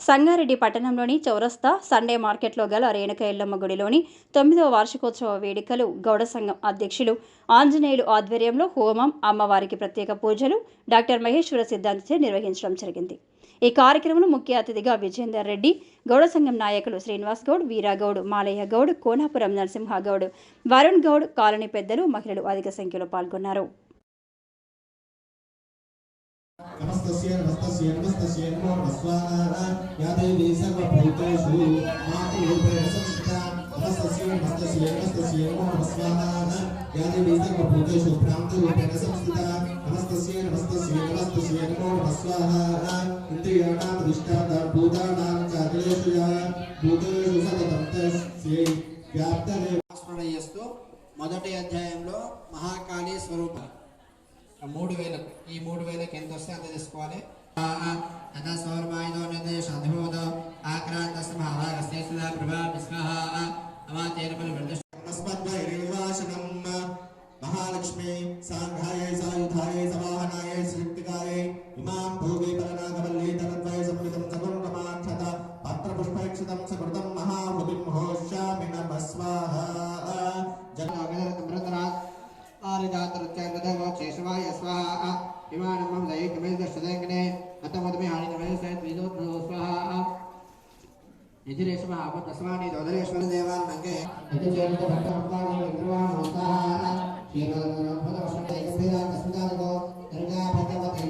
సంగారెడ్డి పట్టణంలోని చౌరస్తా సండే మార్కెట్లో గల రేణుక ఎల్లమ్మ గుడిలోని తొమ్మిదవ వార్షికోత్సవ వేడుకలు గౌడ సంఘం అధ్యక్షులు ఆంజనేయులు ఆధ్వర్యంలో హోమం అమ్మవారికి ప్రత్యేక పూజలు డాక్టర్ మహేశ్వర సిద్ధాంతిచే నిర్వహించడం జరిగింది. ఈ కార్యక్రమంలో ముఖ్య అతిథిగా విజేందర్ రెడ్డి గౌడ సంఘం నాయకులు శ్రీనివాస్ గౌడ్ వీరాగౌడ్ మాలయ్య గౌడ్ కోనాపురం నరసింహగౌడ్ వరుణ్ గౌడ్ కాలనీ పెద్దలు మహిళలు అధిక సంఖ్యలో పాల్గొన్నారు. नमस्तस्य नमस्तस्य नमस्तस्य नमो नमः स्वाहा या देवी सर्वभूतेषु मातृरूपेण संस्थिता नमस्तस्य नमस्तस्य नमस्तस्य नमो नमः स्वाहा या देवी सर्वभूतेषु भ्रान्तरूपेण संस्थिता नमस्तस्य नमस्तस्य नमस्तस्य नमो नमः स्वाहा इन्द्रियाणां अधिष्ठाता भूतानां चाकलेषु या भूतेषु सततं तस्यै व्याप्तने స్మరణీయస్తూ మొదటి అధ్యాయంలో మహాకాళీ స్వరూపం మూడు వేలకు ఈ మూడు వేలకు ఎంత వస్తే అంత తీసుకోవాలి స్వాహ విమానం దైకమే దర్శనంగనే అతమదమే హానికమే సైత్ విదోత్నో స్వాహ నిధిరేశ్వర అపతస్వాని దోదరేశ్వర భక్త భక్తాని దుర్గా భగవతి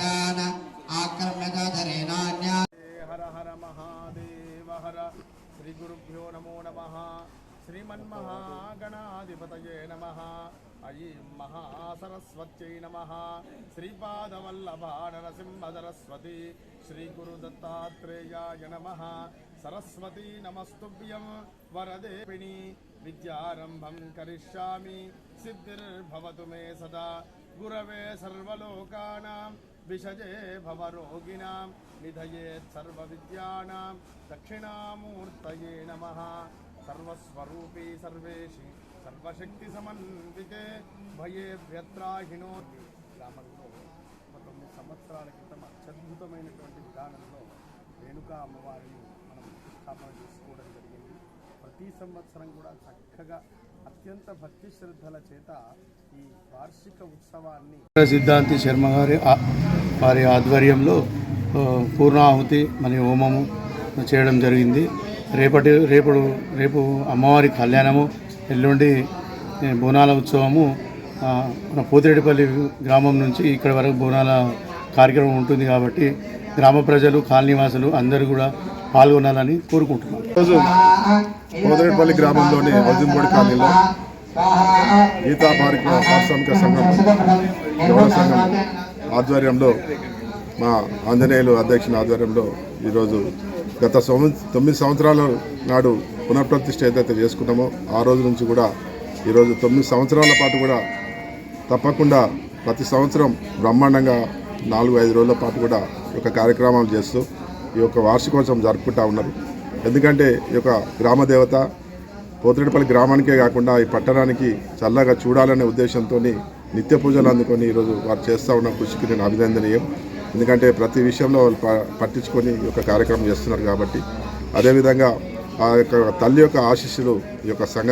శ్రీ గురుభ్యో నమో నమ. శ్రీమన్మహాగణాధిపతయే నమ. అయి మహాసరస్వత్యై నమ. శ్రీపాదవల్లభా నరసింహసరస్వతి శ్రీ నమ. సరస్వతీ నమస్తుభ్యం వరదేపిణి విద్యారంభం కరిష్యామి. సిద్ధిర్భవతు మే సదా. గురవే సర్వలోకానాం. విషజే భవరోగిణాం నిధయేత్ సర్వవిద్యానాం దక్షిణామూర్తయే నమః సర్వస్వరూపీ సర్వేషి సర్వశక్తి సమన్వితే భయేభ్యత్రాహిణో గ్రామంలో ఒక తొమ్మిది సంవత్సరాల క్రితం అత్యద్భుతమైనటువంటి విధానంలో రేణుకా అమ్మవారిని మనం స్థాపన చేసుకోవడం జరిగింది. ప్రతి సంవత్సరం కూడా చక్కగా అత్యంత భక్తి శ్రద్ధల చేత ఈ వార్షిక ఉత్సవాన్ని సిద్ధాంతి శర్మ గారి వారి ఆధ్వర్యంలో పూర్ణాహుతి మరియు హోమము చేయడం జరిగింది. రేపటి రేపు రేపు అమ్మవారి కళ్యాణము ఎల్లుండి బోనాల ఉత్సవము మన పోతిరెడ్డిపల్లి గ్రామం నుంచి ఇక్కడ వరకు బోనాల కార్యక్రమం ఉంటుంది కాబట్టి గ్రామ ప్రజలు కాలనీవాసులు అందరూ కూడా పాల్గొనాలని కోరుకుంటున్నాం. ఈరోజు పోతిరెడ్డిపల్లి గ్రామంలోని వజంబోడి కాలనీలో గీతా పారిక పారిశ్రామిక సంఘం సంఘం ఆధ్వర్యంలో మా ఆంజనేయులు అధ్యక్షుని ఆధ్వర్యంలో ఈరోజు గత తొమ్మిది సంవత్సరాల నాడు పునఃప్రతిష్ఠ ఏదైతే చేసుకున్నామో ఆ రోజు నుంచి కూడా ఈరోజు తొమ్మిది సంవత్సరాల పాటు కూడా తప్పకుండా ప్రతి సంవత్సరం బ్రహ్మాండంగా నాలుగు ఐదు రోజుల పాటు కూడా ఒక కార్యక్రమాలు చేస్తూ ఈ యొక్క వార్షికోత్సవం జరుపుకుంటా ఉన్నారు. ఎందుకంటే ఈ యొక్క గ్రామ దేవత పోతిరెడ్డిపల్లి గ్రామానికే కాకుండా ఈ పట్టణానికి చల్లగా చూడాలనే ఉద్దేశంతో నిత్య పూజలు అందుకొని ఈరోజు వారు చేస్తూ ఉన్న కృషికి నేను అభినందనీయం. ఎందుకంటే ప్రతి విషయంలో వాళ్ళు ప- పట్టించుకొని ఈ యొక్క కార్యక్రమం చేస్తున్నారు కాబట్టి అదేవిధంగా ఆ యొక్క తల్లి యొక్క ఆశీస్సులు ఈ యొక్క సంఘ